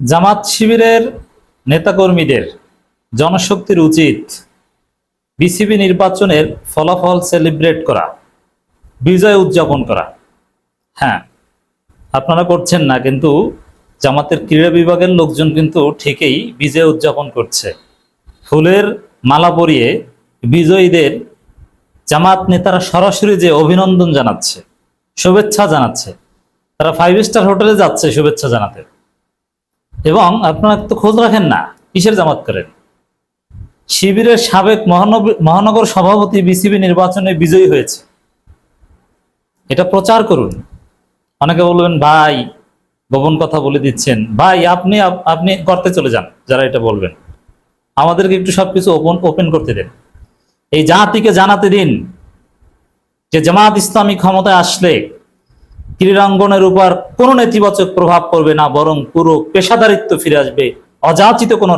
জামাত শিবিরের নেতাকর্মীদের জনশক্তির উচিত বিসিবি নির্বাচনের ফলাফল সেলিব্রেট করা, বিজয় উদযাপন করা। হ্যাঁ আপনারা করছেন না, কিন্তু জামাতের ক্রীড়া বিভাগের লোকজন কিন্তু ঠিকই বিজয় উদযাপন করছে। ফুলের মালা পরিয়ে বিজয়ীদের জামাত নেতারা সরাসরি যে অভিনন্দন জানাচ্ছে, শুভেচ্ছা জানাচ্ছে, তারা ফাইভ স্টার হোটেলে যাচ্ছে, শুভেচ্ছা জানাতে। এবং আপনারা তো খোঁজ রাখেন না, কিসের জামাত করেন? শিবিরের সাবেক মহানগর সভাপতি বিসিবি নির্বাচনে বিজয়ী হয়েছে। এটা প্রচার করুন। অনেকে বলবেন, ভাই, গোপন কথা বলে দিচ্ছেন। ভাই, আপনি, আপ- আপনি করতে চলে যান, যারা এটা বলবেন। আমাদেরকে একটু সবকিছু ওপেন ওপেন করতে দেন। এই জাতিকে জানাতে দিন যে জামাত ইসলামী ক্ষমতায় আসলে ক্রীড়াঙ্গনের উপর কোনো নেতিবাচক প্রভাব পড়বে না, বরং পুরো পেশাদারিত্ব ফিরে আসবে। অযাচিত কোনো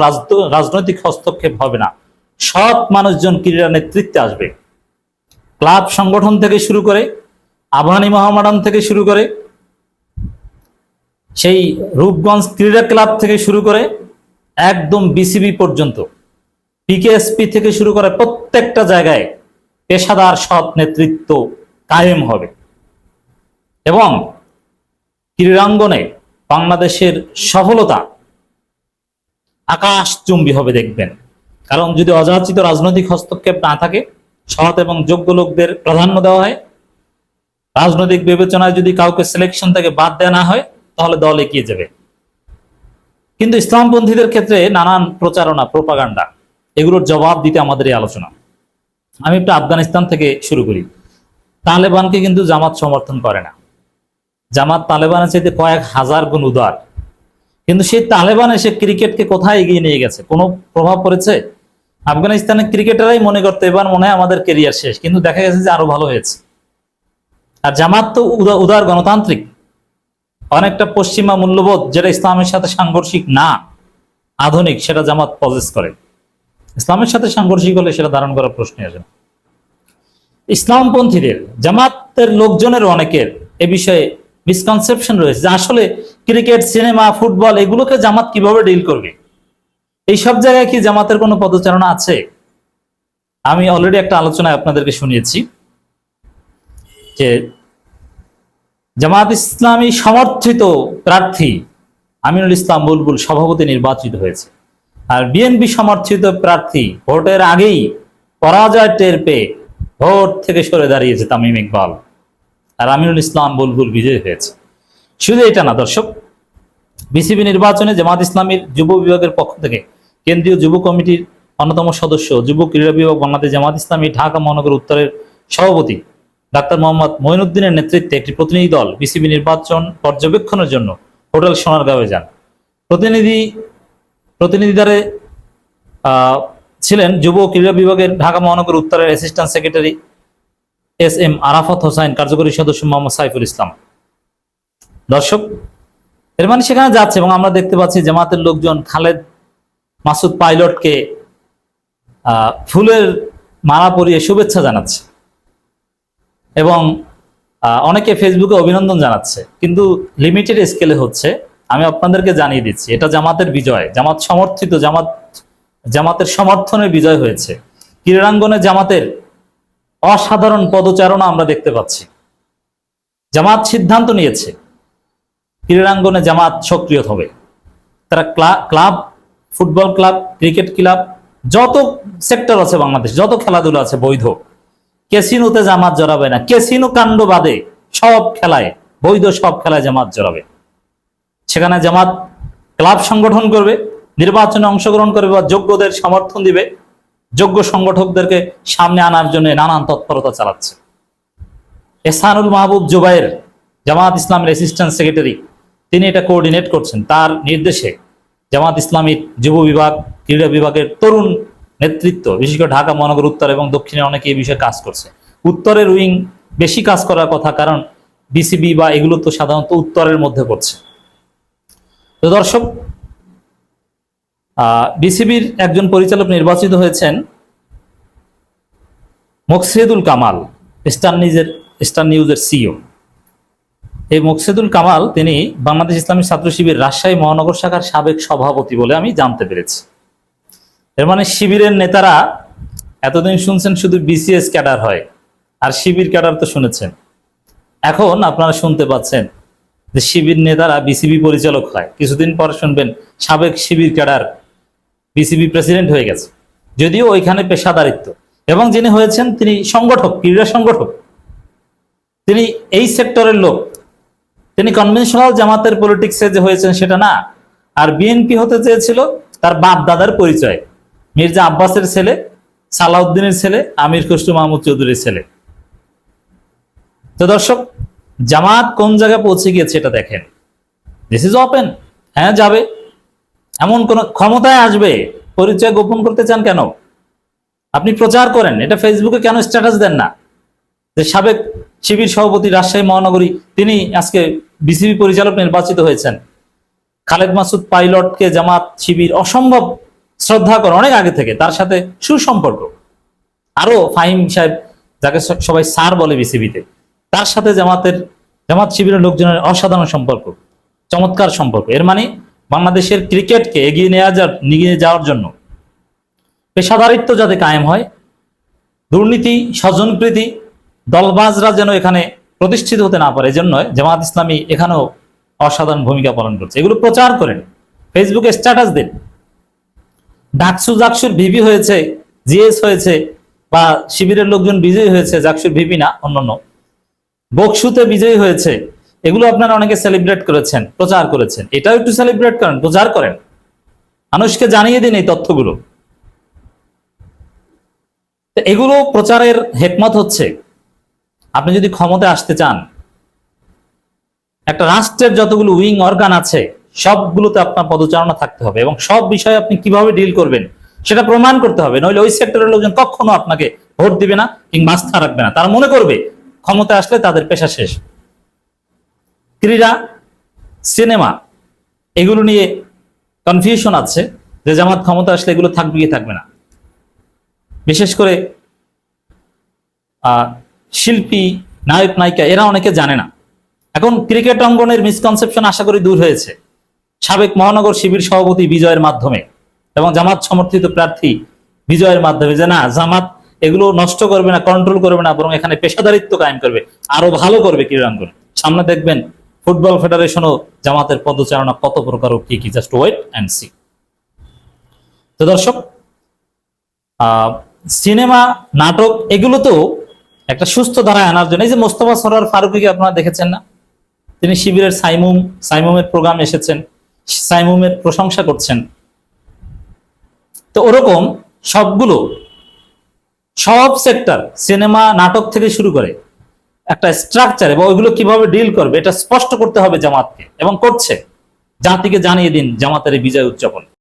রাজনৈতিক হস্তক্ষেপ হবে না। সৎ মানুষজন ক্রীড়া নেতৃত্বে আসবে। ক্লাব সংগঠন থেকে শুরু করে, আবহানী মহামাডান থেকে শুরু করে, সেই রূপগঞ্জ ক্রীড়া ক্লাব থেকে শুরু করে, একদম বিসিবি পর্যন্ত পিকেএসপি থেকে শুরু করে প্রত্যেকটা জায়গায় পেশাদার সৎ নেতৃত্ব কায়েম হবে। এবং ক্রীড়াঙ্গনে বাংলাদেশের সফলতা আকাশচুম্বী হবে দেখবেন। কারণ যদি অযাচিত রাজনৈতিক হস্তক্ষেপ না থাকে, সৎ এবং যোগ্য লোকদের প্রাধান্য দেওয়া হয়। রাজনৈতিক বিবেচনায় যদি কাউকে সিলেকশন থেকে বাদ দেওয়া না হয়, তাহলে দল এগিয়ে যাবে। কিন্তু ইসলামপন্থীদের ক্ষেত্রে নানান প্রচারণা প্রোপাগান্ডা এগুলোর জবাব দিতে আমাদের এই আলোচনা। আমি একটু আফগানিস্তান থেকে শুরু করি। তালেবানকে কিন্তু জামাত সমর্থন করে না। জামাত তালেবানের চাইতে কয়েক হাজার গুণ উদার। কিন্তু সেই তালেবান এসে ক্রিকেটকে কোথায় এগিয়ে নিয়ে গেছে? কোনো প্রভাব পড়েছে? আফগানিস্তানের ক্রিকেটারই মনে করতে এবার মনে হয় আমাদের কেরিয়ার শেষ, কিন্তু দেখা গেছে যে আরও ভালো হয়েছে। আর জামাত তো উদা- উদার গণতান্ত্রিক। অনেকটা পশ্চিমা মূল্যবোধ যেটা ইসলামের সাথে সাংঘর্ষিক না, আধুনিক, সেটা জামাত পজেস করে। ইসলামের সাথে সাংঘর্ষিক হলে সেটা ধারণ করার প্রশ্নই আসে ইসলামপন্থীদের, জামাতের লোকজনের অনেকের এ বিষয়ে মিসকনসেপশন রয়েছে যে আসলে ক্রিকেট সিনেমা ফুটবল এগুলোকে জামাত কীভাবে ডিল করবে? এই সব জায়গায় কি জামাতের কোনো পদচারণা আছে? আমি অলরেডি একটা আলোচনায় আপনাদেরকে শুনিয়েছি যে জামাত ইসলামী সমর্থিত প্রার্থী আমিনুল ইসলাম বুলবুল সভাপতি নির্বাচিত হয়েছে। আর বিএনপি সমর্থিত প্রার্থী ভোটের আগেই পরাজয় টের পেয়ে ভোট থেকে সরে দাঁড়িয়েছে তামিম ইকবাল। আর আমিনুল ইসলাম বুলবুল বিজয়ী হয়েছে। শুধু এটা না, দর্শক, বিসিবি নির্বাচনে জামাত ইসলামীর যুব বিভাগের পক্ষ থেকে কেন্দ্রীয় যুব কমিটির অন্যতম সদস্য, যুব ক্রীড়া বিভাগ বাংলাদেশ জামাত ইসলামী ঢাকা মহানগর উত্তরের সভাপতি ডাক্তার মোহাম্মদ মঈনুদ্দিনের নেতৃত্বে একটি প্রতিনিধি দল বিসিবি নির্বাচন পর্যবেক্ষণের জন্য হোটেল সোনারগাঁওয়ে যান। প্রতিনিধি প্রতিনিধি দ্বারে ছিলেন যুব ক্রীড়া বিভাগের ঢাকা মহানগর উত্তরের assistant secretary S M Arafat Hossain, কার্যকরী সদস্য মোহাম্মদ সাইফুল ইসলাম। দর্শক এর মানে সেখানে যাচ্ছে এবং আমরা দেখতে পাচ্ছি জামাতের লোকজন খালেদ মাসুদ পাইলটকে ফুলের মালা পরিয়ে শুভেচ্ছা জানাচ্ছে এবং অনেকে ফেসবুকে অভিনন্দন জানাচ্ছে। কিন্তু লিমিটেড স্কেলে হচ্ছে, আমি আপনাদেরকে জানিয়ে দিচ্ছি, এটা জামাতের বিজয়, জামাত সমর্থিত, জামাত, জামাতের সমর্থনে বিজয় হয়েছে। ক্রীড়াঙ্গনে জামাতের অসাধারণ পদচারণা আমরা দেখতে পাচ্ছি। জামাত সিদ্ধান্ত নিয়েছে, ক্রীড়াঙ্গনে জামাত সক্রিয় হবে। তারা ক্লা- club, football club, cricket club, যত সেক্টর আছে বাংলাদেশ, যত খেলাধুলা আছে বৈধ, ক্যাসিনোতে জামাত জড়াবে না। ক্যাসিনো কাণ্ড বাদে সব খেলায়, বৈধ সব খেলায় জামাত জড়াবে। সেখানে জামাত ক্লাব সংগঠন করবে, নির্বাচনে অংশগ্রহণ করবে বা যোগ্যদের সমর্থন দিবে। যোগ্য সংগঠকদেরকে সামনে আনার জন্য নানান তৎপরতা চালাচ্ছে। এসানুল মাহবুব জুবাইর, জামাত ইসলামের অ্যাসিস্ট্যান্ট সেক্রেটারি তিনি এটা কোঅর্ডিনেট করছেন। তার নির্দেশে জামাত ইসলামীর যুব বিভাগ, ক্রীড়া বিভাগের তরুণ নেতৃত্ব, বিশেষ করে ঢাকা, মহানগর, উত্তর এবং দক্ষিণে অনেকে এই বিষয়ে কাজ করছে। উত্তরের উইং বেশি কাজ করার কথা, কারণ বিসিবি বা এগুলো তো সাধারণত উত্তরের মধ্যে পড়ছে। তো দর্শক বিসিবির একজন পরিচালক নির্বাচিত হয়েছেন মোকসেদুল কামাল, স্টার নিউজের স্টার নিউজের সিও এই মুকসিদুল কামাল, তিনি বাংলাদেশ ইসলামী ছাত্র শিবির রাজশাহী মহানগর শাখার সাবেক সভাপতি বলে আমি জানতে পেরেছি। এর মানে শিবিরের নেতারা এতদিন শুনছেন শুধু বিসিএস ক্যাডার হয়, আর শিবির ক্যাডার তো শুনেছেন। এখন আপনারা শুনতে পাচ্ছেন যে শিবির নেতারা বিসিবি পরিচালক হয়। কিছুদিন পর শুনবেন সাবেক শিবির ক্যাডার বিসিবি প্রেসিডেন্ট হয়ে গেছে। যদিও ওইখানে পেশাদারিত্ব। এবং যিনি হয়েছেন, তিনি সংগঠক, ক্রীড়া সংগঠক। তিনি এই সেক্টরের লোক। তিনি কনভেনশনাল জামাতের পলিটিক্সে যে হয়েছেন, সেটা না। আর বিএনপি হতে চেয়েছিল তার বাপ দাদার পরিচয়। মির্জা আব্বাসের ছেলে, সালাউদ্দিনের ছেলে, আমির খসরু মাহমুদ চৌধুরীর ছেলে। তো দর্শক, জামাত কোন জায়গায় পৌঁছে গিয়েছে, এটা দেখেন। দিস ইজ ওপেন হ্যাঁ যাবে। এমন কোন ক্ষমতায় আসবে, পরিচয় গোপন করতে চান কেন? আপনি প্রচার করেন, এটা ফেসবুকে কেন স্ট্যাটাস দেন না? যে সাবেক শিবির সভাপতি রাজশাহী মহানগরী, তিনি আজকে বিসিবি পরিচালক নির্বাচিত হয়েছেন। খালেদ মাসুদ পাইলটকে জামাত, শিবির অসম্ভব শ্রদ্ধা করে অনেক আগে থেকে, তার সাথে সুসম্পর্ক। আরও ফাহিম সাহেব, যাকে সবাই স্যার বলে বিসিবিতে, তার সাথে জামাতের, জামাত শিবিরের লোকজনের অসাধারণ সম্পর্ক, চমৎকার সম্পর্ক। এর মানে বাংলাদেশের ক্রিকেটকে এগিয়ে নেওয়া যা নিয়ে যাওয়ার জন্য। পেশাদারিত্ব যাতে কায়েম হয়, দুর্নীতি, স্বজনপ্রীতি, দলবাজরা যেন এখানে প্রতিষ্ঠিত হতে না পারে এজন্য জামাত ইসলামী এখানেও অসাধারণ ভূমিকা পালন করছে। এগুলো প্রচার করেন, ফেসবুকে স্ট্যাটাস দিন। ডাকসু জাকসুর ভিপি হয়েছে, জিএস হয়েছে, বা শিবিরের লোকজন বিজয়ী হয়েছে, জাকসুর ভিপি না, অন্যান্য। বকসুতে বিজয়ী হয়েছে এগুলো আপনারা অনেকে সেলিব্রেট করেছেন, প্রচার করেছেন। এটাও একটু সেলিব্রেট করেন, প্রচার করেন। মানুষকে জানিয়ে দিন এই তথ্যগুলো। এগুলো প্রচারের হেকমত হচ্ছে, আপনি যদি ক্ষমতায় আসতে চান, একটা রাষ্ট্রের যতগুলো উইং অর্গান আছে, সবগুলোতে আপনার পদচারণা থাকতে হবে এবং সব বিষয়ে আপনি কীভাবে ডিল করবেন, সেটা প্রমাণ করতে হবে। নইলে ওই সেক্টরের লোকজন কখনো আপনাকে ভোট দিবে না কিংবা আস্থা রাখবে না। তারা মনে করবে, ক্ষমতায় আসলে তাদের পেশা শেষ। ক্রীড়া, সিনেমা, এগুলো নিয়ে কনফিউশন আছে যে জামাত ক্ষমতা আসলে এগুলো থাকবে কি থাকবে না। বিশেষ করে শিল্পী, নায়ক, নায়িকা, এরা অনেকে জানে না। এখন ক্রিকেট অঙ্গনের মিসকনসেপশন আশা করি দূর হয়েছে। সাবেক মহানগর শিবির সভাপতি বিজয়ের মাধ্যমে এবং জামাত সমর্থিত প্রার্থী বিজয়ের মাধ্যমে যে না, জামাত এগুলো নষ্ট করবে না কন্ট্রোল করবে না, বরং এখানে পেশাদারিত্ব কায়েম করবে, আরও ভালো করবে ক্রীড়াঙ্গন সামনে দেখবেন ফুটবল ফেডারেশনও জামাতের পদচারণা কত প্রকার ও কি কি? জাস্ট ওয়েট অ্যান্ড সি তো দর্শক সিনেমা, নাটক এগুলো তো একটা সুস্থ ধারায় আনার জন্য, এই যে মোস্তফা সরার ফারুকিকে আপনারা দেখেছেন না? তিনি শিবিরের সাইমুম, সাইমুমের প্রোগ্রাম এসেছেন, সাইমুমের প্রশংসা করছেন। তো ওরকম সবগুলো সব সেক্টর সিনেমা, নাটক থেকে শুরু করে একটা স্ট্রাকচার এবং ওইগুলো কীভাবে ডিল করবে, এটা স্পষ্ট করতে হবে জামাতকে এবং করছে। জাতিকে জানিয়ে দিন জামাতের বিজয় উদযাপন।